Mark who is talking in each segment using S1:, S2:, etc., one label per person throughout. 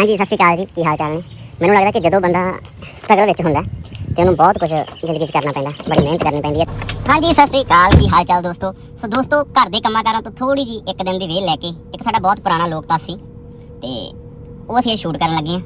S1: ਹਾਂਜੀ ਸਤਿ ਸ਼੍ਰੀ ਅਕਾਲ ਜੀ ਕੀ ਹਾਲ ਚਾਲ ਨੇ? ਮੈਨੂੰ ਲੱਗਦਾ ਕਿ ਜਦੋਂ ਬੰਦਾ ਸਟਰਗਲ ਵਿੱਚ ਹੁੰਦਾ ਹੈ, ਤੇ ਉਹਨੂੰ ਬਹੁਤ ਕੁਝ ਜ਼ਿੰਦਗੀ 'ਚ ਕਰਨਾ ਪੈਂਦਾ ਬੜੀ ਮਿਹਨਤ ਕਰਨੀ ਪੈਂਦੀ ਹੈ। ਹਾਂਜੀ ਸਤਿ ਸ਼੍ਰੀ ਅਕਾਲ ਕੀ ਹਾਲ ਚਾਲ ਦੋਸਤੋ? ਸੋ ਦੋਸਤੋ ਘਰ ਦੇ ਕੰਮਾਂ ਤੋਂ ਥੋੜੀ ਜੀ ਇੱਕ ਦਿਨ ਦੀ ਵੇਲ ਲੈ ਕੇ ਇੱਕ ਸਾਡਾ ਬਹੁਤ ਪੁਰਾਣਾ ਲੋਕਤਾ ਸੀ ਤੇ ਉਹ ਅਸੀਂ ਸ਼ੂਟ ਕਰਨ ਲੱਗੇ ਹਾਂ।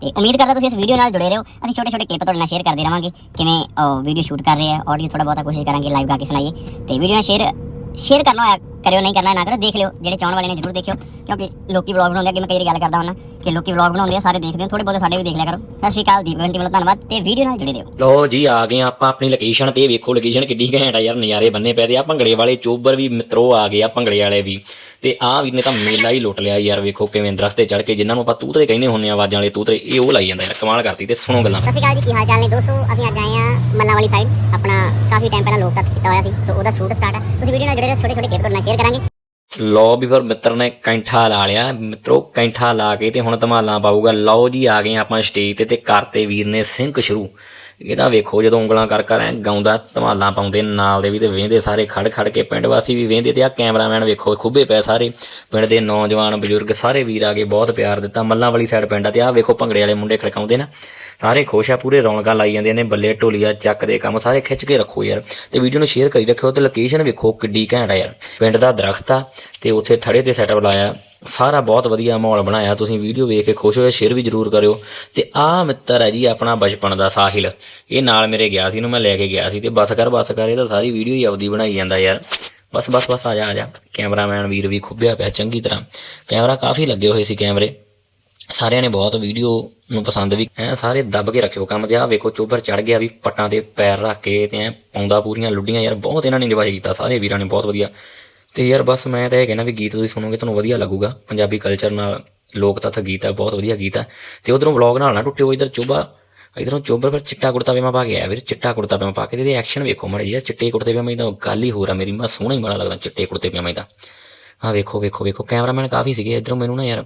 S1: ਤੇ ਉਮੀਦ ਕਰਦਾ ਤੁਸੀਂ ਇਸ ਵੀਡੀਓ ਨਾਲ ਜੁੜੇ ਰਹੋ। ਅਸੀਂ ਛੋਟੇ ਛੋਟੇ ਕਲਿੱਪ ਤੁਹਾਡੇ ਨਾਲ ਸ਼ੇਅਰ ਕਰਦੇ ਰਵਾਂਗੇ ਕਿਵੇਂ ਵੀਡੀਓ ਸ਼ੂਟ ਕਰ ਰਹੇ ਆ ਆਡੀਓ ਥੋੜਾ ਬਹੁਤਾ ਕੋਸ਼ਿਸ਼ ਕਰਾਂਗੇ ਲਾਈਵ ਗਾ ਕੇ ਸੁਣਾਈਏ। ਤੇ ਵੀਡੀਓ ਨਾਲ ਸ਼ੇਅਰ ਸ਼ੇਅਰ ਕਰਨਾ ਹੋਇਆ ਕਰਿਓ ਨਹੀਂ ਕਰਨਾ ਨਾ ਕਰੋ ਦੇਖ ਲਿਓ ਜਿਹੜੇ ਚਾਹਣ ਵਾਲੇ ਨੇ ਜਰੂਰ ਦੇਖਿਓ। ਕਿਉਂਕਿ ਲੋਕੀ ਵਲੌਗ ਬਣਾਉਂਦੇ ਆ ਕਿ ਮੈਂ ਕਈ ਵਾਰੀ ਗੱਲ ਕਰਦਾ ਹੁੰਦਾ ਕਿ ਲੋਕੀ ਵਲੌਗ ਬਣਾਉਂਦੇ ਆ ਸਾਰੇ ਦੇਖਦੇ ਆ ਥੋੜੇ ਬਹੁਤੇ ਸਾਡੇ ਵੀ ਦੇਖ ਲਿਆ ਕਰੋ। ਸਤਿ ਸ਼੍ਰੀ ਅਕਾਲ ਦੀਪ ਘੰਟੀ ਵੱਲੋਂ ਧੰਨਵਾਦ ਤੇ ਵੀਡੀਓ ਨਾਲ ਜੁੜੇ ਰਹੋ।
S2: ਲੋ ਜੀ ਆ ਗਏ ਆਪਾਂ ਆਪਣੀ ਲੋਕੇਸ਼ਨ ਤੇ ਵੇਖੋ ਲੋਕੇਸ਼ਨ ਕਿੱਡੀ ਘੈਂਟ ਆ ਯਾਰ ਨਜ਼ਾਰੇ ਬੰਨੇ ਪਏ ਤੇ ਆ ਭੰਗੜੇ ਵਾਲੇ ਚੋਬਰ ਵੀ ਮਿੱਤਰੋ ਆ ਗਏ ਆ ਭੰਗੜੇ ਵਾਲੇ ਵੀ। ਤੇ ਆ ਵੀਰ ਨੇ ਤਾਂ ਮੇਲਾ ਹੀ ਲੁੱਟ ਲਿਆ ਯਾਰ ਵੇਖੋ ਕਿਵੇਂ ਦਰਖਤ ਤੇ ਚੜ ਕੇ ਜਿਨ੍ਹਾਂ ਨੂੰ ਆਪਾਂ ਤੂਤਰੇ ਕਹਿੰਦੇ ਹੁੰਨੇ ਆ ਆਵਾਜ਼ਾਂ ਵਾਲੇ ਤੂਤਰੇ ਇਹ ਉਹ ਲਾਈ ਜਾਂਦਾ ਯਾਰ ਕਮਾਲ ਕਰਤੀ ਤੇ ਸੁਣੋ ਗੱਲਾਂ।
S1: ਸਤਿ ਸ਼੍ਰੀ ਅਕਾਲ ਜੀ ਕੀ ਹਾਲ ਚਾਲ ਨੇ? ਦੋਸਤੋ ਅਸੀਂ ਅੱਜ ਆਏ ਆ ਮੱਲਾ ਵਾਲੀ ਸਾਈਡ ਆਪਣਾ ਕਾਫੀ ਟਾਈਮ ਪਹਿਲਾਂ ਲੋਕ ਤੱਕ ਕੀਤਾ ਹੋਇਆ ਸੀ ਸੋ ਉਹਦਾ ਸ਼ੂਟ ਸਟਾਰਟ ਹੈ। ਤੁਸੀਂ ਵੀਡੀਓ ਨਾਲ ਜੁੜੇ ਰਹੋ ਛੋਟੇ ਛੋਟੇ ਕਲਿੱਪ ਤੁਹਾਡੇ ਨਾਲ ਸ਼ੇਅਰ ਕਰਾਂਗੇ।
S2: ਲਓ ਵੀ ਫਿਰ ਮਿੱਤਰ ਨੇ ਕੈਂਠਾ ਲਾ ਲਿਆ। ਮਿੱਤਰੋ, ਕੈਂਠਾ ਲਾ ਕੇ ਤੇ ਹੁਣ ਧਮਾਲਾਂ ਪਾਊਗਾ। ਲਓ ਜੀ, ਆ ਗਏ ਆਪਾਂ ਸਟੇਜ ਤੇ ਤੇ ਕਰਤੇ ਵੀਰ ਨੇ ਸਿੰਕ ਸ਼ੁਰੂ। ਇਹ ਤਾਂ ਵੇਖੋ ਜਦੋਂ ਉਂਗਲਾਂ ਕਰ ਕਰ ਐ ਗਾਉਂਦਾ, ਧਮਾਲਾਂ ਪਾਉਂਦੇ, ਨਾਲ ਦੇ ਵੀ ਤੇ ਵੇਂਦੇ ਸਾਰੇ, ਖੜ ਖੜ ਕੇ ਪਿੰਡ ਵਾਸੀ ਵੀ ਵੇਂਦੇ ਤੇ ਆ ਕੈਮਰਾਮੈਨ ਵੇਖੋ, ਖੁੱਬੇ ਪਏ ਸਾਰੇ। ਪਿੰਡ ਦੇ ਨੌਜਵਾਨ ਬਜ਼ੁਰਗ ਸਾਰੇ ਵੀਰ ਆ ਕੇ ਬਹੁਤ ਪਿਆਰ ਦਿੱਤਾ। ਮੱਲਾਂ ਵਾਲੀ ਸਾਈਡ ਪਿੰਡ ਆ ਤੇ ਆ ਵੇਖੋ ਭੰਗੜੇ ਵਾਲੇ ਮੁੰਡੇ ਖੜਕਾਉਂਦੇ ਨਾ। ਸਾਰੇ ਖੁਸ਼ ਆ, ਪੂਰੇ ਰੌਣਕਾਂ ਲਾਈ ਜਾਂਦੇ ਨੇ, ਬੱਲੇ ਢੋਲੀਆ, ਚੱਕ ਦੇ ਕੰਮ, ਸਾਰੇ ਖਿੱਚ ਕੇ ਰੱਖੋ ਯਾਰ। ਤੇ ਵੀਡੀਓ ਨੂੰ ਸ਼ੇਅਰ ਕਰੀ ਰੱਖਿਓ ਤੇ ਲੋਕੇਸ਼ਨ ਵੇਖੋ ਕਿੱਡੀ ਘੈਂਟ ਆ ਯਾਰ। ਪਿੰਡ ਦਾ ਦਰਖਤ ਆ ਤੇ ਉੱਥੇ ਥੜੇ ਤੇ ਸੈਟਅਪ ਲਾਇਆ। ਸਾਰਾ ਬਹੁਤ ਵਧੀਆ ਮਾਹੌਲ ਬਣਾਇਆ, ਤੁਸੀਂ ਵੀਡੀਓ ਵੇਖ ਕੇ ਖੁਸ਼ ਹੋਏ, ਸ਼ੇਅਰ ਵੀ ਜ਼ਰੂਰ ਕਰਿਓ। ਤੇ ਆਹ ਮਿੱਤਰ ਹੈ ਜੀ ਆਪਣਾ ਬਚਪਨ ਦਾ ਸਾਹਿਲ। ਇਹ ਨਾਲ ਮੇਰੇ ਗਿਆ ਸੀ, ਇਹਨੂੰ ਮੈਂ ਲੈ ਕੇ ਗਿਆ ਸੀ ਤੇ ਬਸ ਕਰ ਬਸ ਕਰ, ਇਹ ਤਾਂ ਸਾਰੀ ਵੀਡੀਓ ਹੀ ਆਪਦੀ ਬਣਾਈ ਜਾਂਦਾ ਯਾਰ। ਬਸ ਬਸ ਬਸ, ਆ ਜਾ ਆ ਜਾ। ਕੈਮਰਾਮੈਨ ਵੀਰ ਵੀ ਖੁੱਬਿਆ ਪਿਆ ਚੰਗੀ ਤਰ੍ਹਾਂ। ਕੈਮਰਾ ਕਾਫੀ ਲੱਗੇ ਹੋਏ ਸੀ ਕੈਮਰੇ। ਸਾਰਿਆਂ ਨੇ ਬਹੁਤ ਵੀਡੀਓ ਨੂੰ ਪਸੰਦ ਵੀ ਐ ਸਾਰੇ ਦੱਬ ਕੇ ਰੱਖਿਓ ਕੰਮ ਤੇ। ਆ ਵੇਖੋ, ਚੋਬਰ ਚੜ ਗਿਆ ਵੀ ਪੱਟਾਂ ਤੇ ਪੈਰ ਰੱਖ ਕੇ ਤੇ ਐ ਪਾਉਂਦਾ ਪੂਰੀਆਂ ਲੁੱਡੀਆਂ। ਯਾਰ ਬਹੁਤ ਇਹਨਾਂ ਨੇ ਇੰਜੋਏ ਕੀਤਾ, ਸਾਰੇ ਵੀਰਾਂ ਨੇ, ਬਹੁਤ ਵਧੀਆ। ਤੇ ਯਾਰ ਬਸ ਮੈਂ ਤਾਂ ਇਹ ਕਹਿਣਾ ਵੀ ਗੀਤ ਤੁਸੀਂ ਸੁਣੋਗੇ, ਤੁਹਾਨੂੰ ਵਧੀਆ ਲੱਗੂਗਾ। ਪੰਜਾਬੀ ਕਲਚਰ ਨਾਲ ਲੋਕ ਤੱਥ ਗੀਤ ਹੈ, ਬਹੁਤ ਵਧੀਆ ਗੀਤ ਹੈ। ਤੇ ਉਧਰੋਂ ਵਲੌਗ ਨਾਲ ਨਾ ਟੁੱਟਿਓ, ਇਧਰ ਚੋਬਾ ਇਧਰੋਂ ਚੋਬਰ ਫਿਰ ਚਿੱਟਾ ਕੁੜਤਾ ਪਜਾਮਾ ਪਾ ਕੇ ਆਇਆ ਵੀਰ, ਚਿੱਟਾ ਕੁੜਤਾ ਪਜਾਮਾ ਪਾ ਕੇ। ਇਹਦੇ ਐਕਸ਼ਨ ਵੇਖੋ ਮੜੇ ਯਾਰ ਚਿੱਟੇ ਕੁੜਤੇ ਪਜਾਮੇ ਦੀ ਤਾਂ ਗੱਲ ਹੀ ਹੋਰ ਆ ਮੇਰੀ, ਮੈਂ ਸੋਹਣਾ ਹੀ ਮਾੜਾ ਲੱਗਦਾ ਚਿੱਟੇ ਕੁੜਤੇ ਪਜਾਮੇ ਦਾ। ਆਹ ਵੇਖੋ ਵੇਖੋ ਵੇਖੋ ਕੈਮਰਾਮੈਨ ਕਾਫੀ ਸੀਗੇ, ਇਧਰੋਂ ਮੈਨੂੰ ਨਾ ਯਾਰ,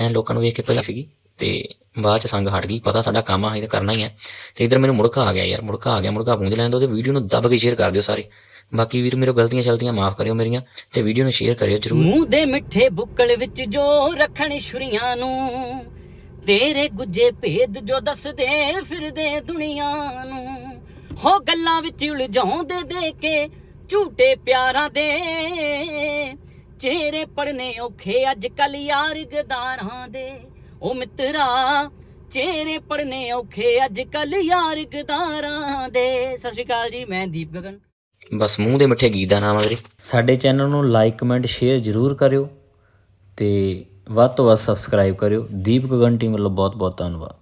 S2: ਐ ਲੋਕਾਂ ਨੂੰ ਵੇਖ ਕੇ ਪਹਿਲਾਂ ਸੀਗੀ, ਤੇ ਬਾਅਦ ਚ ਸੰਗ ਹਟ ਗਈ, ਪਤਾ ਸਾਡਾ ਕੰਮ ਆ ਇਹ ਤਾਂ ਕਰਨਾ ਹੀ ਹੈ ਤੇ ਇਧਰ ਮੈਨੂੰ ਮੁੜਕਾ ਆ ਗਿਆ ਯਾਰ, ਮੁੜਕਾ ਆ ਗਿਆ, ਮੁੜਕਾ ਪੂੰਝ ਲੈਣ ਦੋ ਤੇ ਵੀਡੀਓ ਨੂੰ ਦੱਬ ਕੇ ਸ਼ੇਅਰ ਕਰ ਦਿਓ ਸਾਰੇ। ਬਾਕੀ ਵੀਰ, ਮੇਰੇ ਗਲਤੀਆਂ ਚਲਤੀਆਂ ਮਾਫ ਕਰਿਓ ਮੇਰੀਆਂ ਤੇ ਵੀਡੀਓ ਨੂੰ ਸ਼ੇਅਰ ਕਰਿਓ ਜਰੂਰ।
S3: ਮੂੰਹ ਦੇ ਮਿੱਠੇ ਬੁੱਕਲ ਵਿੱਚ ਜੋ ਰੱਖਣ ਛੁਰੀਆਂ ਨੂੰ, ਤੇਰੇ ਗੁੱਜੇ ਭੇਦ ਜੋ ਦੱਸਦੇ ਫਿਰਦੇ ਦੁਨੀਆ ਨੂੰ। ਹੋ ਗੱਲਾਂ ਵਿੱਚ ਉਲਝਾਉਂਦੇ ਦੇ ਕੇ ਝੂਟੇ ਪਿਆਰਾਂ ਦੇ। ਚਿਹਰੇ ਪੜਨੇ ਔਖੇ ਅੱਜ ਕੱਲ ਯਾਰ ਗਦਾਰਾਂ ਦੇ। ਉਹ ਮਿੱਤਰਾ, ਚਿਹਰੇ ਪੜਨੇ ਔਖੇ ਅੱਜ ਕੱਲ ਯਾਰ ਗਦਾਰਾਂ ਦੇ। ਸਤਿ ਸ਼੍ਰੀ ਅਕਾਲ ਜੀ, ਮੈਂ ਦੀਪ ਗਗਨ।
S2: ਬਸ ਮੂੰਹ ਦੇ ਮਿੱਠੇ ਗੀਤ ਦਾ ਨਾਮ ਆ ਵੀਰੇ।
S4: ਸਾਡੇ ਚੈਨਲ ਨੂੰ ਲਾਈਕ ਕਮੈਂਟ ਸ਼ੇਅਰ ਜ਼ਰੂਰ ਕਰਿਓ ਤੇ ਵੱਧ ਤੋਂ ਵੱਧ ਸਬਸਕ੍ਰਾਈਬ ਕਰਿਓ। ਦੀਪ ਗਗਨ ਟੀਮ ਵੱਲੋਂ ਬਹੁਤ ਬਹੁਤ ਧੰਨਵਾਦ।